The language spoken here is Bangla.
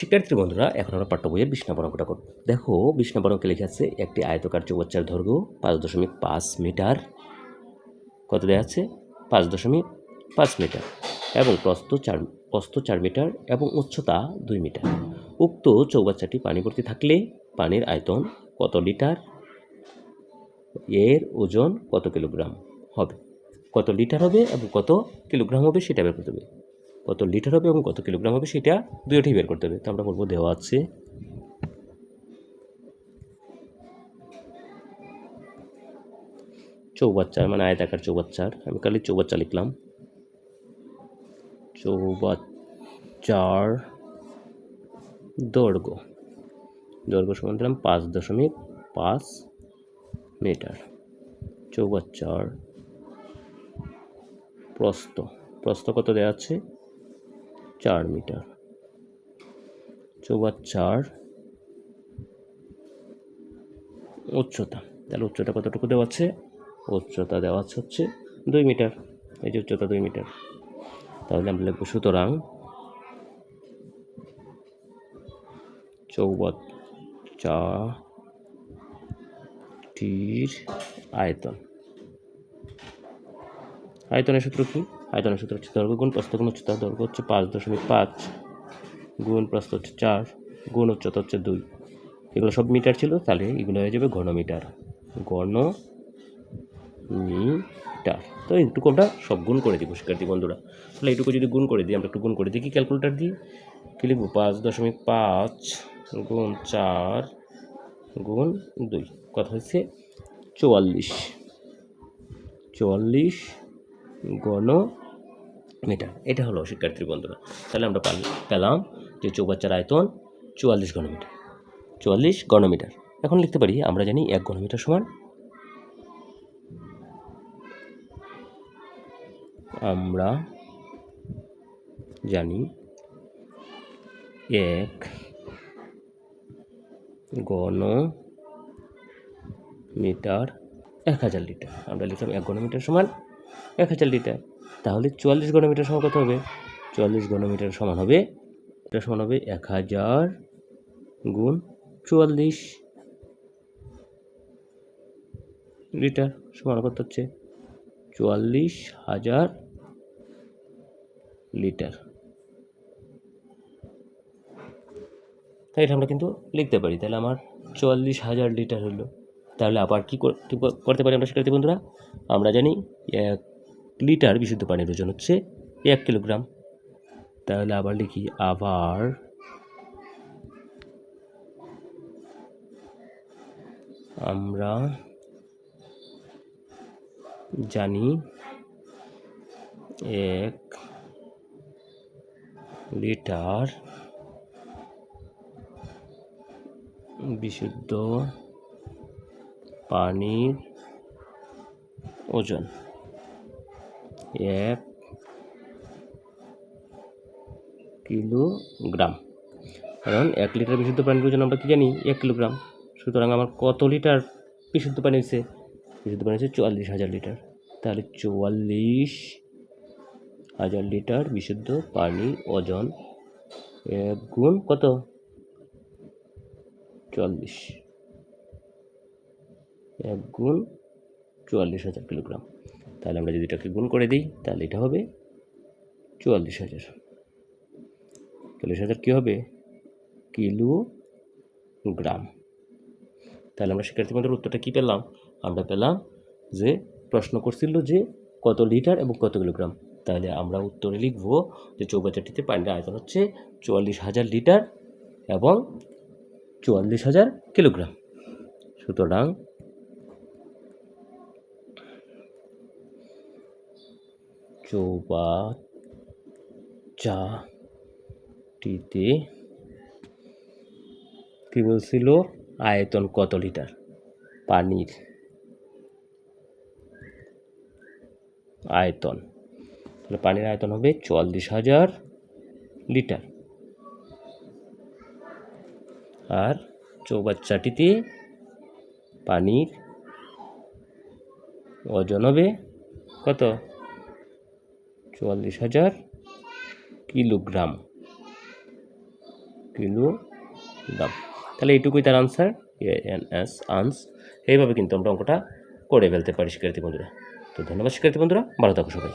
শিক্ষার্থী বন্ধুরা, এখন আমরা পাঠ্য বইয়ের বিষ্ণা বর্ণকটা করব। দেখো বর্ণকে লেখা আছে, একটি আয়তকার চৌবাচ্চার দৈর্ঘ্য পাঁচ দশমিক পাঁচ মিটার। কত দেওয়া আছে? পাঁচ দশমিক পাঁচ মিটার। এবং প্রস্থ চার প্রস্থ চার মিটার এবং উচ্চতা দুই মিটার। উক্ত চৌবাচ্চাটি পানি ভর্তি থাকলে পানির আয়তন কত লিটার? এর ওজন কত কিলোগ্রাম হবে? কত লিটার হবে এবং কত কিলোগ্রাম হবে সেটা বের করতে হবে। কত লিটার হবে এবং কত কিলোগ্রাম হবে সেটা দুইটাই বের করতে হবে। তো আমরা বলব দেওয়া আছে। চৌবাচ্চার মানে আয়তাকার চৌবাচ্চার। আমি খালি চৌবাচ্চা লিখলাম। চৌবাচ্চার দৈর্ঘ্য। দৈর্ঘ্য সমান দিলাম পাঁচ দশমিক পাঁচ মিটার। চৌবাচ্চার প্রস্থ। প্রস্থ কত দেওয়া আছে? চার মিটার। চৌবাচ্চার উচ্চতা, তাহলে উচ্চতা কতটুকু দেওয়া আছে? উচ্চতা দেওয়া আছে হচ্ছে দুই মিটার। এই যে উচ্চতা দুই মিটার। তাহলে আমরা লিখব সুতরাং চৌবাচ্চাটির আয়তন। আয়তনের সূত্র কি? আয়তনের সূত্র হচ্ছে দৈর্ঘ্য গুণ প্রস্থ গুণ উচ্চতা। দৈর্ঘ্য হচ্ছে পাঁচ দশমিক পাঁচ গুণ প্রস্থ হচ্ছে চার গুণ উচ্চতা হচ্ছে দুই। এগুলো সব মিটার ছিল, তাহলে এগুলো হয়ে যাবে ঘনমিটার। ঘন মিটার তো এইটুকু আমরা সব গুণ করে দিব, শিক্ষার্থী বন্ধুরা। তাহলে এইটুকু যদি গুণ করে দিই, আমরা একটু গুণ করে দিই, কি ক্যালকুলেটার দিই? কী লিখব? পাঁচ দশমিক পাঁচ গুণ চার গুণ দুই। কথা হচ্ছে চুয়াল্লিশ। চুয়াল্লিশ গণ মিটার এটা হলো শিক্ষার্থী বন্ধুরা। তাহলে আমরা পেলাম যে চৌবাচ্চার আয়তন চুয়াল্লিশ ঘনমিটার। চুয়াল্লিশ ঘনমিটার। এখন লিখতে পারি, আমরা জানি এক ঘনমিটার সমান আমরা জানি এক ঘন মিটার এক হাজার লিটার। আমরা লিখলাম এক ঘনমিটার সমান এক হাজার লিটার। তাহলে চুয়াল্লিশ ঘনমিটার সমান কত হবে? চুয়াল্লিশ ঘনমিটার সমান হবে, এটা সমান হবে এক হাজার গুণ চুয়াল্লিশ লিটার সমান কত হচ্ছে? চুয়াল্লিশ হাজার লিটার। তাই এটা আমরা কিন্তু লিখতে পারি, তাহলে আমার চুয়াল্লিশ হাজার লিটার হলো। তাহলে আবার কী করতে পারি আমরা শিক্ষার্থী বন্ধুরা? আমরা জানি, এক লিটার বিশুদ্ধ পানির ওজন হচ্ছে এক কিলোগ্রাম। তাহলে আবার লিখি, আবার আমরা জানি এক লিটার বিশুদ্ধ পানির ওজন। এক কিলোগ্রাম। কারণ এক লিটার বিশুদ্ধ পানির ওজন আমরা কি জানি? এক কিলোগ্রাম। সুতরাং আমার কত লিটার বিশুদ্ধ পানি হয়েছে? বিশুদ্ধ পানি হচ্ছে চুয়াল্লিশ হাজার লিটার। তাহলে চুয়াল্লিশ হাজার লিটার বিশুদ্ধ পানির ওজন, এক গুণ কত? চুয়াল্লিশ। এক গুণ চুয়াল্লিশ হাজার কিলোগ্রাম। তাহলে আমরা যদি এটাকে গুণ করে দিই, তাহলে এটা হবে চুয়াল্লিশ হাজার। চল্লিশ হাজার কী হবে? কিলোগ্রাম। তাহলে আমরা শিক্ষার্থী বন্ধুর উত্তরটা কী পেলাম? আমরা পেলাম যে, প্রশ্ন করছিল যে, কত লিটার এবং কত কিলোগ্রাম? তাহলে আমরা উত্তরে লিখব যে, চৌবাচ্চাটিতে পানির আয়তন হচ্ছে চুয়াল্লিশ হাজার লিটার এবং চুয়াল্লিশ হাজার কিলোগ্রাম। সুতরাং চৌবাচ্চাটিতে কি বলছিল? আয়তন কত লিটার? পানির আয়তন। তাহলে পানির আয়তন হবে চুয়াল্লিশ হাজার লিটার। আর চৌবাচ্চাটিতে পানির ওজন হবে কত? চুয়াল্লিশ হাজার কিলোগ্রাম। কিলো দাম তাহলে এইটুকুই তার আনসার এন এস আনস এইভাবে কিন্তু আমরা অঙ্কটা করে ফেলতে পারি শিক্ষার্থী বন্ধুরা। তো ধন্যবাদ শিক্ষার্থী বন্ধুরা। ভালো থাকো সবাই।